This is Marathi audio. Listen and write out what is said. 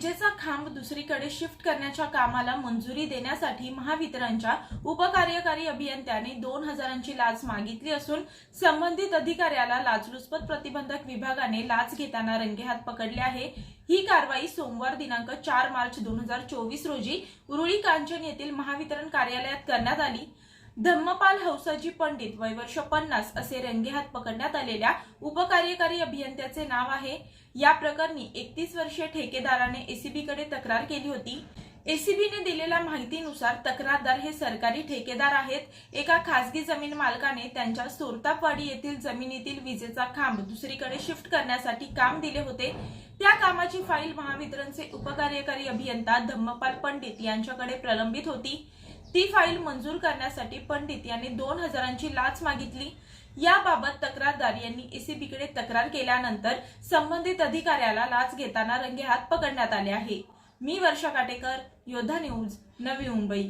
विजेचा खांब दुसरीकडे शिफ्ट करण्याच्या कामाला मंजुरी देण्यासाठी महावितरणच्या उपकार्यकारी अभियंत्याने दोन हजारांची लाच मागितली असून संबंधित अधिकाऱ्याला लाचलुचपत प्रतिबंधक विभागाने लाच घेताना रंगेहात पकडले आहे. ही कारवाई सोमवार दिनांक चार मार्च दोन हजार चोवीस रोजी उरुळी कांचन येथील महावितरण कार्यालयात करण्यात आली. धम्मपाल हौसाजी पंडित वय वर्ष पन्नास असे रंगेहात पकडण्यात आलेल्या उपकार्यकारी अभियंत्याचे नाव आहे. या प्रकरणी एकतीस वर्षीय ठेकेदाराने एसीबी कडे तक्रार केली होती. एसीबीने दिलेल्या माहितीनुसार तक्रारदार हे सरकारी ठेकेदार आहेत. एका खासगी जमीन मालकाने त्यांच्या सोरतापवाडी येथील जमिनीतील विजेचा खांब दुसरीकडे शिफ्ट करण्यासाठी काम दिले होते. त्या कामाची फाईल महावितरणचे उपकार्यकारी अभियंता धम्मपाल पंडित यांच्याकडे प्रलंबित होती. ती फाईल मंजूर करण्यासाठी पंडित यांनी दोन हजारांची लाच मागितली. याबाबत तक्रारदार यांनी एसीबीकडे तक्रार केल्यानंतर संबंधित अधिकाऱ्याला लाच घेताना रंगेहात पकडण्यात आले आहे. मी वर्षा काटेकर योद्धा न्यूज नवी मुंबई.